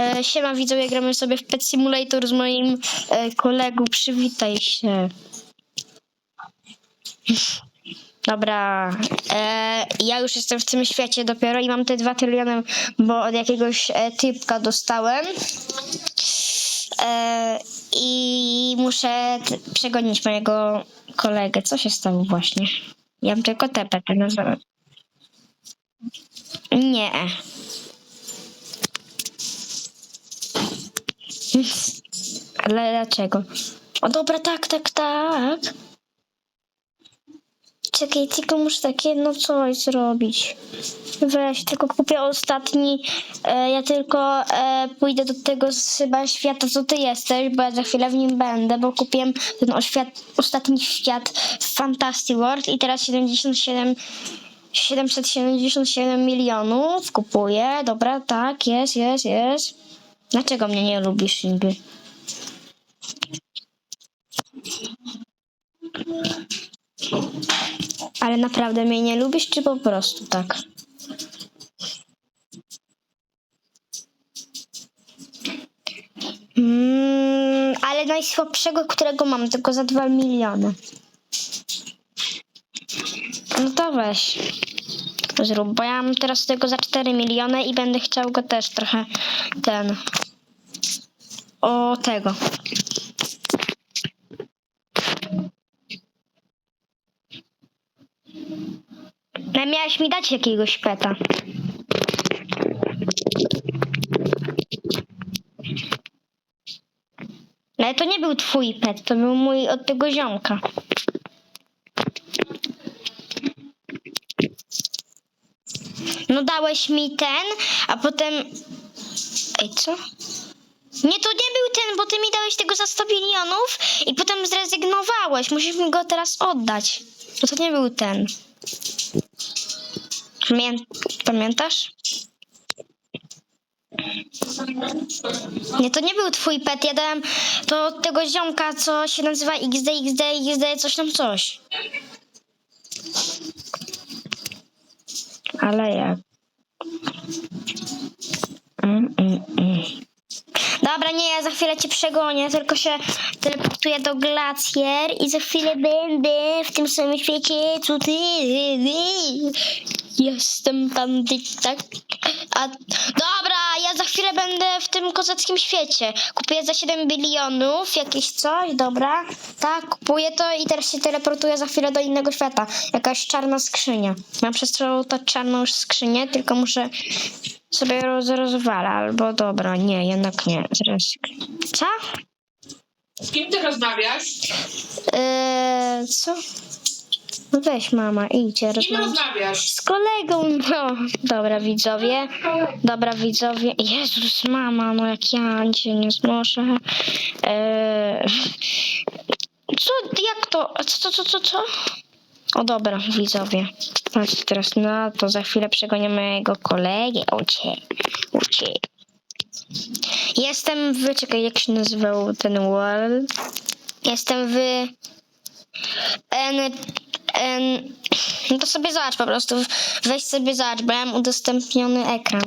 E, siema widzowie, gramy sobie w Pet Simulator z moim e, kolegą. Przywitaj się. Dobra, e, ja już jestem w tym świecie dopiero i mam te dwa tryliony, bo od jakiegoś e, typka dostałem. E, I muszę przegonić mojego kolegę. Co się stało właśnie? Ja mam tylko tepę, tak nazwałem. Nie. Ale dlaczego? O dobra, tak, tak, tak. Czekaj, tylko muszę takie no coś zrobić. Weź, tylko kupię ostatni. E, ja tylko e, pójdę do tego chyba świata, co ty jesteś, bo ja za chwilę w nim będę, bo kupiłem ten oświat, ostatni świat w Fantasy World i teraz 77 777 milionów kupuję. Dobra, tak, jest, jest, jest. Dlaczego mnie nie lubisz nigdy? Ale naprawdę mnie nie lubisz, czy po prostu tak? Mm, ale najsłabszego, którego mam, tylko za 2 miliony. No to weź. Zrób, bo ja mam teraz tego za 4 miliony i będę chciał go też trochę ten. O tego. No, miałeś mi dać jakiegoś peta. Ale to nie był twój pet, to był mój od tego ziomka. No dałeś mi ten, a potem... Ej, co? Nie, to nie był ten, bo ty mi dałeś tego za 100 milionów i potem zrezygnowałeś. Musisz mi go teraz oddać. No to nie był ten. Pamię- Pamiętasz? Nie, to nie był twój pet. Ja dałem to od tego ziomka, co się nazywa XD, XD, XD, coś tam coś. Ale jak? Dobra, nie, ja za chwilę cię przegonię, tylko się teleportuję do Glacier i za chwilę będę w tym samym świecie, co ty. Jestem bandyt, tak? A, dobra, ja za chwilę będę w tym kozackim świecie. Kupuję za 7 bilionów jakieś coś, dobra? Tak, kupuję to i teraz się teleportuję za chwilę do innego świata. Jakaś czarna skrzynia. Mam przez całą tą czarną skrzynię, tylko muszę sobie roz, rozwala, albo dobra, nie, jednak nie. Zaraz. Co? Z kim ty rozmawiasz? Eee, co? No weź mama, idźcie, rozmawiać. rozmawiasz? Z kolegą, no. Dobra, widzowie. Dobra, widzowie. Jezus, mama, no jak ja cię nie znoszę. Eee, co, jak to? Co, co, co, co? O dobra, widzowie. Patrzcie teraz na to, za chwilę przegonię mojego kolegę. Ucie, ucie. Jestem w... Czekaj, jak się nazywał ten world? Jestem w... N, no to sobie zobacz po prostu. Weź sobie zobacz, bo ja mam udostępniony ekran.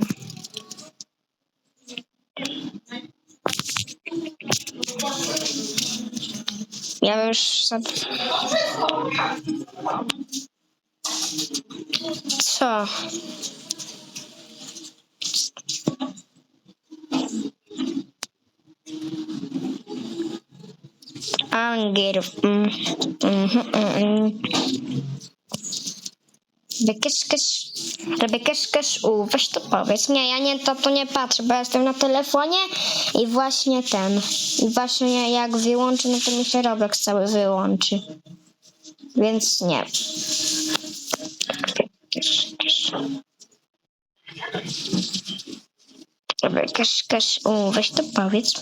Ja już... Co? Anger. Mm. Mm. Kesz, u, weź to powiedz. Nie, ja nie, to, to nie patrzę, bo jestem na telefonie i właśnie ten. I właśnie jak wyłączę, no to mi się Roblox cały wyłączy. Więc nie. Rebekesz, kesz, u, weź to powiedz.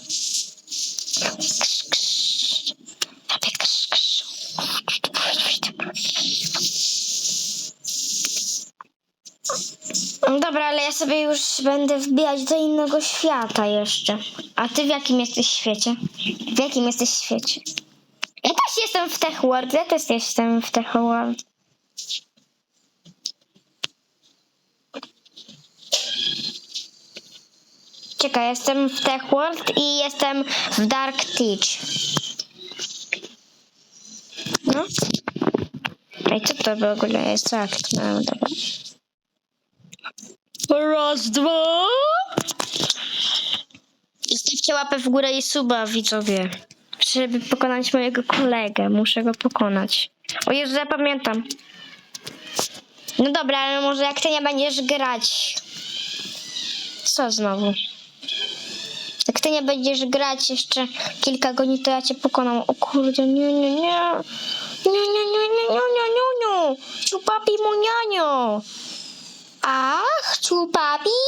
Dobra, ale ja sobie już będę wbijać do innego świata jeszcze. A ty w jakim jesteś świecie? W jakim jesteś świecie? Ja też jestem w Tech World, ja też jestem w Tech World. Czekaj, jestem w Tech World i jestem w Dark Teach. No. Ej, co to w ogóle jest? Tak, no dobra. Raz, dwa. Zostawcie łapę w górę i suba, widzowie. Żeby pokonać mojego kolegę. Muszę go pokonać. O Jezu, zapamiętam. No dobra, ale może jak ty nie będziesz grać. Co znowu? Jak ty nie będziesz grać jeszcze kilka godzin, to ja cię pokonam. O kurde, nie, nie, nie. Nie, nie, nie, nie, nie, nie, nie, nie. Ciupapi munianio. Ach, ciupapi.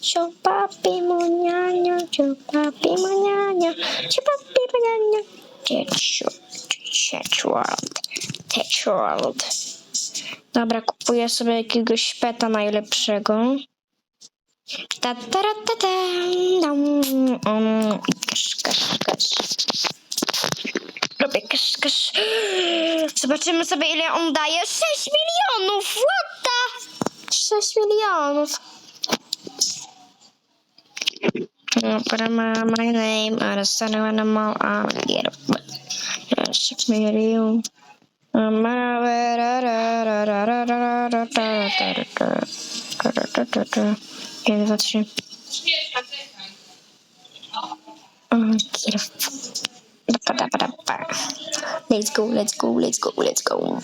Ciupapi munianio, ciupapi munianio, ciupapi munianio. Tetworld, Tetworld. Dobra, kupuję sobie jakiegoś peta najlepszego. Ta, ta, ra, ta, ta, dam. Robię kasz, kasz. Zobaczymy sobie, ile on daje. 6 milionów! What the? 6 milionów. Dobra, ma my name, a the sun when I'm all out, get up. 6 milionów. Jeden, dwa, trzy. Śmieszka, Mm. Let's go, let's go, let's go, let's go.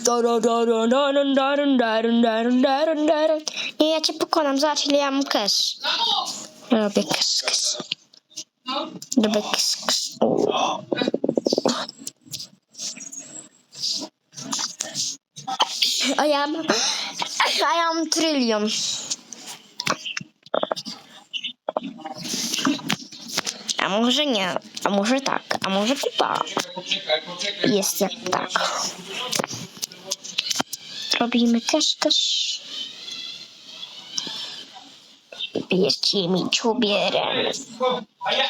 Nie, ja cię pokonam, zobacz ile ja mam cash. No. Robię cash, cash. No. Robię cash, cash. A ja mam... A ja mam trylion. A może nie, a może tak, a może. Poczekaj, poczekaj. Jest jak tak. Robimy też, też. Bierzcie mi czubierem.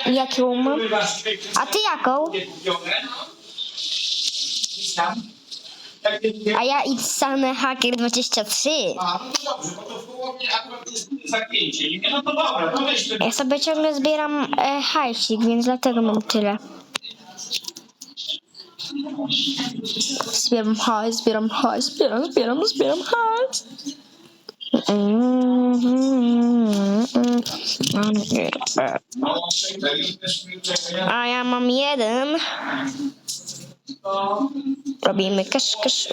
Jaką mam? A ty jaką? Nie A ja Itzane Hacker 23. A, no dobrze, bo to w połowie akurat jest zagięcie. Nie, no to dobra, to weź Ja sobie ciągle zbieram e, hajsik, więc dlatego mam tyle. Zbieram hajs, zbieram hajs, zbieram, zbieram, zbieram hajs. Mm, mm, mm, mm. No. A ja mam jeden. Robimy kasz, kasz.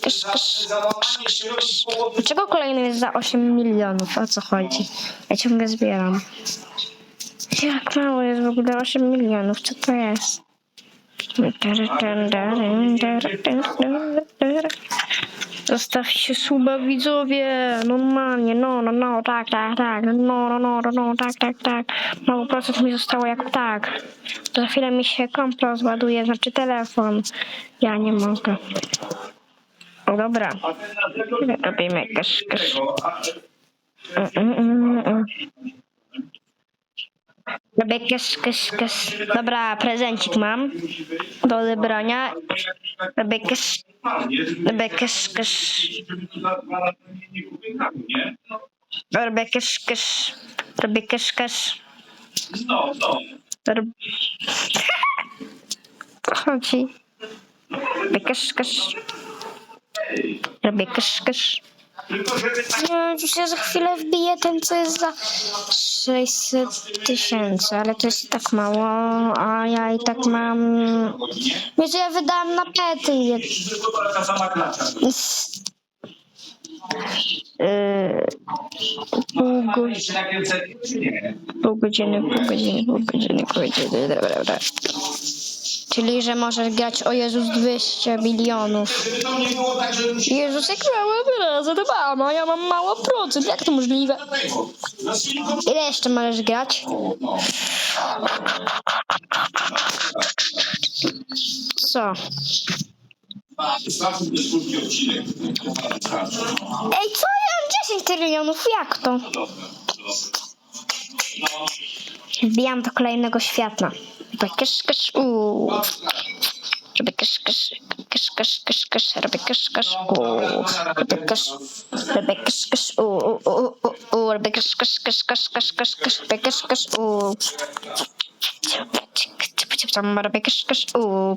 Kasz, kasz. robi w połowie. Dlaczego kolejny jest za 8 milionów? O co chodzi? Ja ciągle zbieram. Jak mało jest w ogóle 8 milionów? Co to jest? Zostawcie suba widzowie, normalnie, no, no, no, tak, tak, tak, no, no, no, no, no, tak, tak, tak. Mało procent mi zostało jak tak. Za chwilę mi się komp rozładuje, znaczy telefon. Ja nie mogę. O, dobra. Robimy kasz, kasz. Mm, mm, mm, mm. Kasz, kasz, kasz. Dobra, prezencik mam do odebrania. Robię kasz, robię kasz, kasz. Robię kasz, kasz. Robię kasz, kasz. No, no. Rob... Co chodzi? Robię kasz, kasz. Tylko żeby tak Nie, za chwilę wbije ten, co jest za 600 tysięcy, ale to jest i tak mało, a ja i tak mam... Wiesz, ja wydałam na pety. Yy, pół, go, Jeszcze na kręcenie, czy nie? pół godziny, pół godziny, pół godziny, pół godziny, dobra, dobra. Czyli, że możesz grać o Jezus 200 milionów. Żeby to nie było tak, że musi Jezus, jak mało razy to mam, a ja mam mało procent, jak to możliwe? Ile jeszcze możesz grać? Co? Ej, co? Ja mam 10 trylionów, jak to? Wbijam do kolejnego światła. Żeby kesz, kesz, uuu. Żeby kesz, kesz, kesz, kasz, kasz, kasz, robię kasz, kasz, u, robię kasz, robię kasz, kasz, u, u, u, u, u, robię kasz, kasz, kasz, kasz, kasz, kasz, kasz, robię kasz, kasz, u. Robię kasz, kasz, u.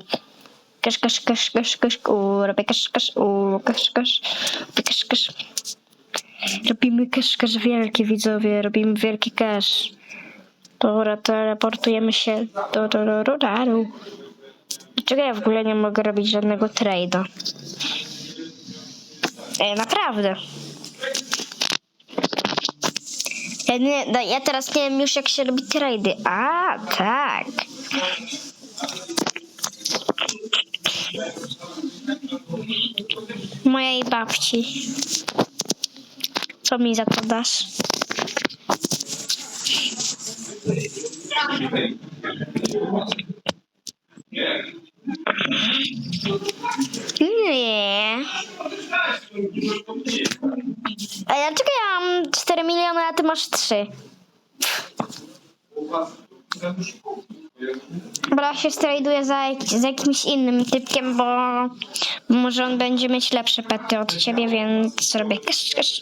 Kasz, kasz, kasz, kasz, kasz, robię kasz, kasz, u, kasz, kasz, robię kasz, kasz. Robimy kasz, kasz wielki, widzowie, robimy wielki kasz. Dobra, teleportujemy się do, do, do, do, do. Dlaczego ja w ogóle nie mogę robić żadnego trade'a? Ej, naprawdę. Ja, nie, no, ja teraz nie wiem już jak się robi trade'y. A, tak. Mojej babci. Co mi za to dasz? Nie. A ja czekaj, ja mam 4 miliony, a ty masz 3. Dobra, ja się strajduję za, jak- za jakimś innym typkiem, bo może on będzie mieć lepsze pety od ciebie, więc zrobię kasz, kasz.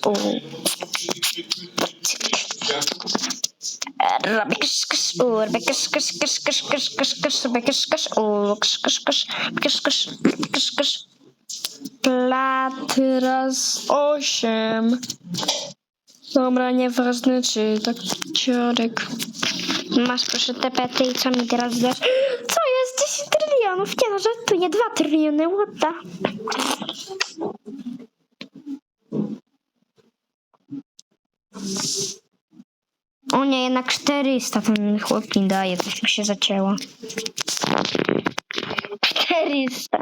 Robię kasz, kasz, u, robię kasz, kasz, kasz, kasz, kasz, kasz, kasz, robię kasz, kasz, u, kasz, kasz, kasz, kasz, kasz, kasz, kasz. Plat raz osiem. Dobra, nieważne czy tak ciorek. Masz proszę te pety i co mi teraz dasz? Co jest 10 trylionów? Nie no, żartuję, 2 tryliony, what the? O nie, jednak 400 ten chłop mi daje, coś mi się zacięło. 400.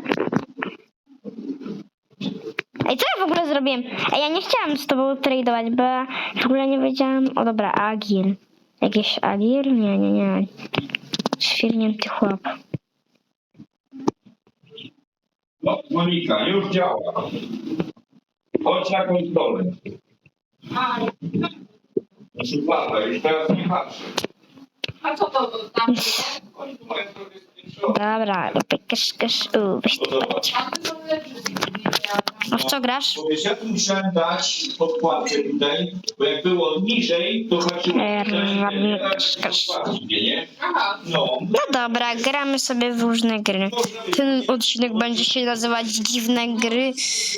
Ej, co ja w ogóle zrobiłem? Ej, ja nie chciałam z tobą tradować, bo ja w ogóle nie wiedziałam... O dobra, Agil. Jakiś Agil? Nie, nie, nie. Świrnięty chłop. No, Monika, już działa. Chodź na konsolę. Proszę pana, już teraz nie patrzę. A co to tam? Oni tu mają trochę. Dobra, robię kesz, kesz, u, weź No to. zobacz. A to leży. A w co grasz? Bo wiesz, ja tu musiałem dać podkładkę tutaj, bo jak było niżej, to chodziło... Eee, nie? Aha. No. No dobra, gramy sobie w różne gry. Ten odcinek będzie się nazywać Dziwne gry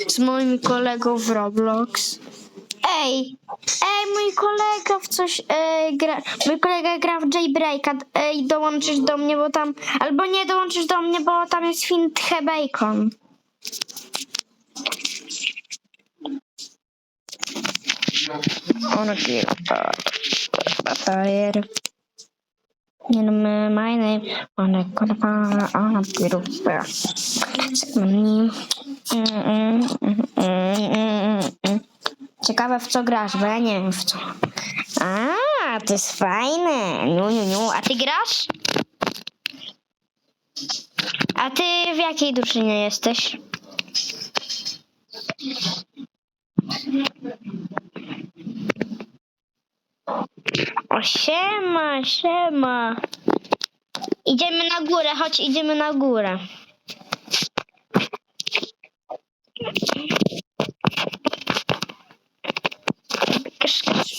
z moim kolegą w Roblox. Ej, ej, mój kolega w coś e, gra, mój kolega gra w Jailbreaka, ej, dołączysz do mnie, bo tam, albo nie dołączysz do mnie, bo tam jest Finthe Bacon. Ona Batayer. You know my, name. Wanna gonna find on a beautiful money. Ciekawe w co grasz, bo ja nie wiem w co. A, to jest fajne. Niu, niu, niu. A ty grasz? A ty w jakiej drużynie jesteś? O, siema, siema. Idziemy na górę, chodź, idziemy na górę.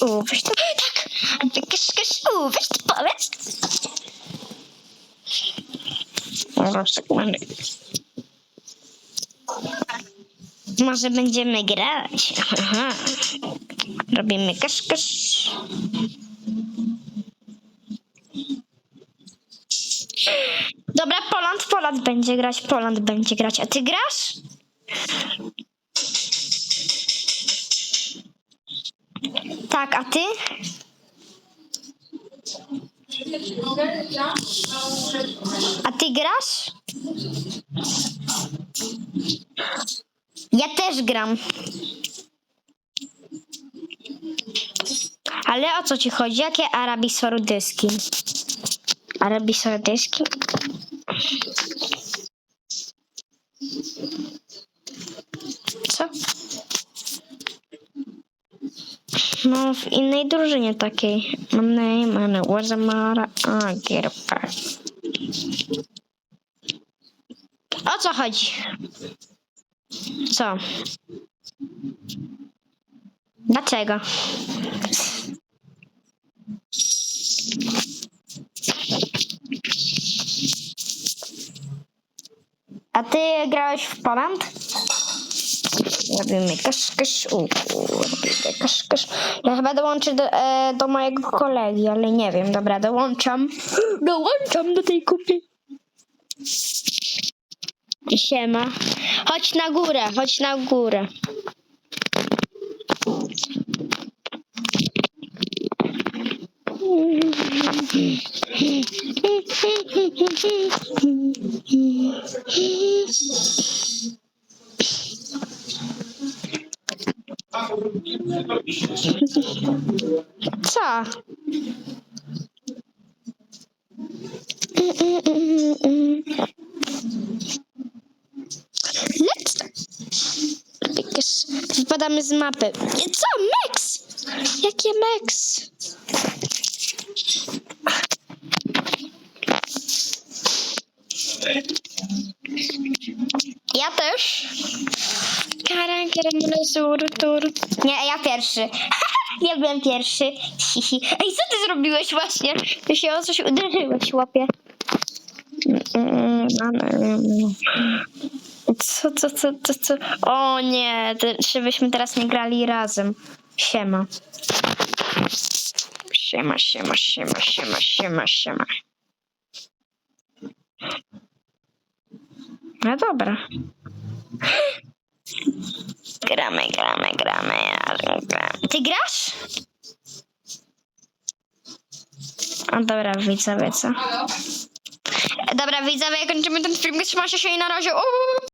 U, weź to, tak, kesz, kesz, u, weź to powiedz. Sekundę. Może będziemy grać. Aha. Robimy kesz, kesz. Dobra, Poland, Poland będzie grać, Poland będzie grać. A ty grasz? Tak, a ty? A ty grasz? Ja też gram. Ale o co ci chodzi? Jakie Arabii Saudyjski? No, w innej drużynie takiej. Mam name and it wasn't Mara. A, get a pack. O co chodzi? Co? Dlaczego? A ty grałeś w Poland? Robimy kasz, kasz, u, robimy kasz, kasz. Ja chyba dołączę do, e, do mojego kolegi, ale nie wiem. Dobra, dołączam. Dołączam do tej kupy. Siema. Chodź na górę, chodź na górę. Co? Let's Jakieś- Wypadamy z mapy. Co? Max? Jakie Max? Ja też. Nie, ja pierwszy. ja byłem pierwszy. Hihi. Ej, co ty zrobiłeś właśnie? Ty się o coś uderzyłeś, łapie. Co, co, co, co, co? O nie, ty, czy byśmy teraz nie grali razem? Siema. Siema, siema, siema, siema, siema, siema. No dobra. Gramy, gramy, gramy, gramy. Ty grasz? O dobra, widzowie, co? Dobra, widzowie, kończymy ten film. Trzymajcie się i na razie. Uuu.